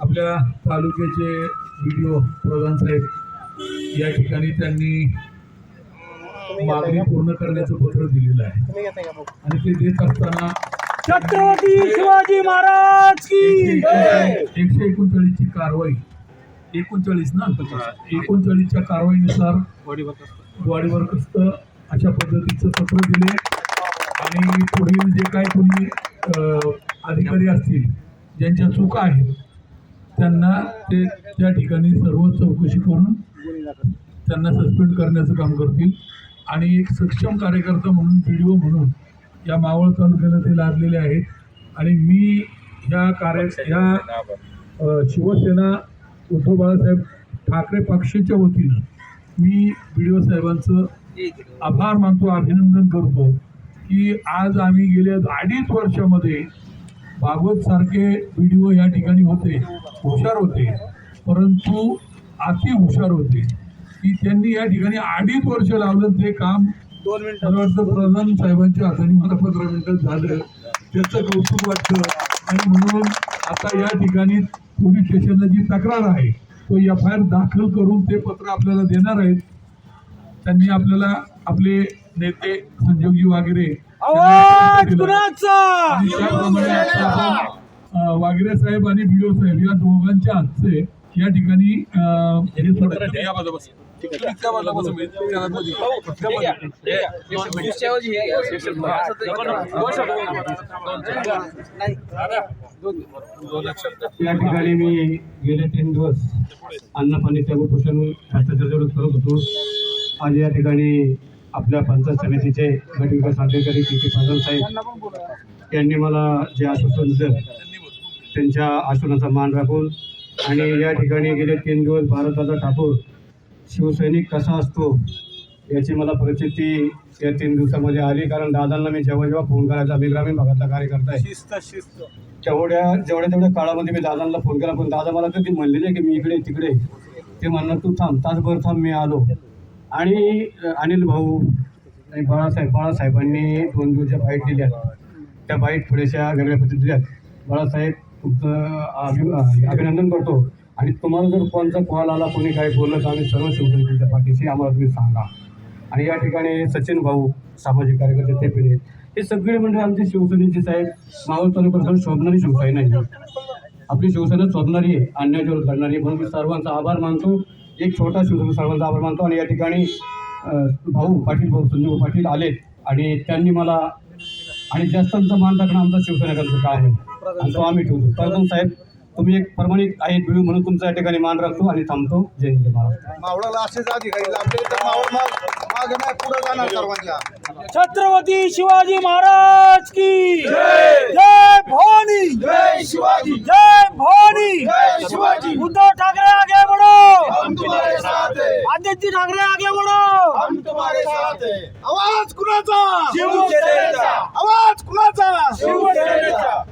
आपल्या तालुक्याचे व्हिडिओ प्रधान साहेब या ठिकाणी त्यांनी मागणी पूर्ण करण्याचं पत्र दिलेलं आहे. आणि ते देत असताना छत्रपती शिवाजी महाराज की एकशे एकोणचाळीसची कारवाई. एकोणचाळीस ना? एकोणचाळीसच्या कारवाईनुसार वाडीवर कस्त अशा पद्धतीचं पत्र दिले. आणि पुढील जे काय कोणी अ, अधिकारी असतील ज्यांच्या चुका आहेत त्यांना ते त्या ठिकाणी सर्व चौकशी करून त्यांना सस्पेंड करण्याचं काम करतील. आणि एक सक्षम कार्यकर्ता म्हणून पी डी ओ म्हणून या मावळ तालुक्याला ते लाभलेले आहेत. आणि मी ह्या कार्य ह्या शिवसेना उद्धव बाळासाहेब ठाकरे पक्षाच्या वतीनं मी बी ओ साहेबांचं आभार मानतो अभिनंदन करतो की आज आम्ही गेल्या अडीच वर्षामध्ये भागवत सारखे व्हिडिओ या ठिकाणी होते हुशार होते परंतु अति हुशार होते. की त्यांनी या ठिकाणी अडीच वर्ष लावलं ते काम. दोन मिनिटं. वाटतं प्रधान साहेबांच्या हाताने मला पंधरा मिनिटात झालं. त्याचं कौतुक वाटतं. आणि म्हणून आता या ठिकाणी पोलीस स्टेशनला जी तक्रार आहे तो एफ आय आर दाखल करून ते पत्र आपल्याला देणार आहेत. त्यांनी आपल्याला आपले नेते संजोगजी वगैरे आवाज कुणाचा? वागिरे साहेब आणि भिडो साहेब या दोघांच्या हस्ते या ठिकाणी या ठिकाणी मी गेले तीन दिवस अन्न पाणी त्या उपोषण भ्रष्टाचाराविरोध करत होतो. आज या ठिकाणी आपल्या पंचायत समितीचे गट विकास अधिकारी के के प्रधान साहेब यांनी मला जे आश्वासन दिलं त्यांच्या आश्वासनाचा मान राखून आणि या ठिकाणी गेले तीन दिवस भारतदादा ठाकूर शिवसैनिक कसा असतो याची मला प्रचिती या तीन दिवसामध्ये आली. कारण दादांना मी जेव्हा जेव्हा फोन करायचा मी ग्रामीण भागातला कार्यकर्ता आहे. शिस्त शिस्त. तेवढ्या जेवढ्या तेवढ्या काळामध्ये मी दादांना फोन केला पण दादा मला कधी म्हणले नाही की मी इकडे तिकडे. ते म्हणणार तू थांब तासभर थांब मी आलो. आणि अनिल भाऊ आणि बाळासाहेब बाळासाहेबांनी दोन दिवसच्या बाईट दिल्या त्या बाईट थोड्याशा वेगळ्या पद्धतीत बाळासाहेब तुमचं अभि अभिनंदन करतो. आणि तुम्हाला जर कोणचा कॉल आला कोणी काही बोललं तर आम्ही सर्व शिवसेनेच्या पाठीशी आम्हाला तुम्ही सांगा. आणि या ठिकाणी सचिन भाऊ सामाजिक कार्यकर्ते ते पण आहेत. हे सगळे म्हणजे आमचे शिवसेनेचे साहेब. मावळ तालुक्यात शोभणारी शिवसेना आहे आपली शिवसेना शोधणारी आहे अन्यायावर लढणारी म्हणून मी सर्वांचा आभार मानतो. एक छोटा शिवसेना सर्वांचा आभार मानतो आणि या ठिकाणी भाऊ पाटील भाऊ संजय भाऊ पाटील आलेत. आणि त्यांनी मला आणि जास्तांचा मान राखणं आमचा शिवसैनिकांचं काम आहे? आणि तो आम्ही ठेवतो. प्रधान साहेब तुम्ही एक प्रमाणित आहेत व्हिडिओ म्हणून तुमचा या ठिकाणी मान राखतो आणि थांबतो. जय हिंद मावळाला असेच अधिकारी सर्वांच्या. छत्रपती शिवाजी महाराज की जय! भवानी! जय शिवाजी! जय भवानी! जय शिवाजी उद्धव ठाकरे आगे बढ़ो हम तुम्हारे हम तुम्हारे साथ है आवाज कुणाचा शिवसेनेचा. आवाज कुणाचा शिवसेनेचा.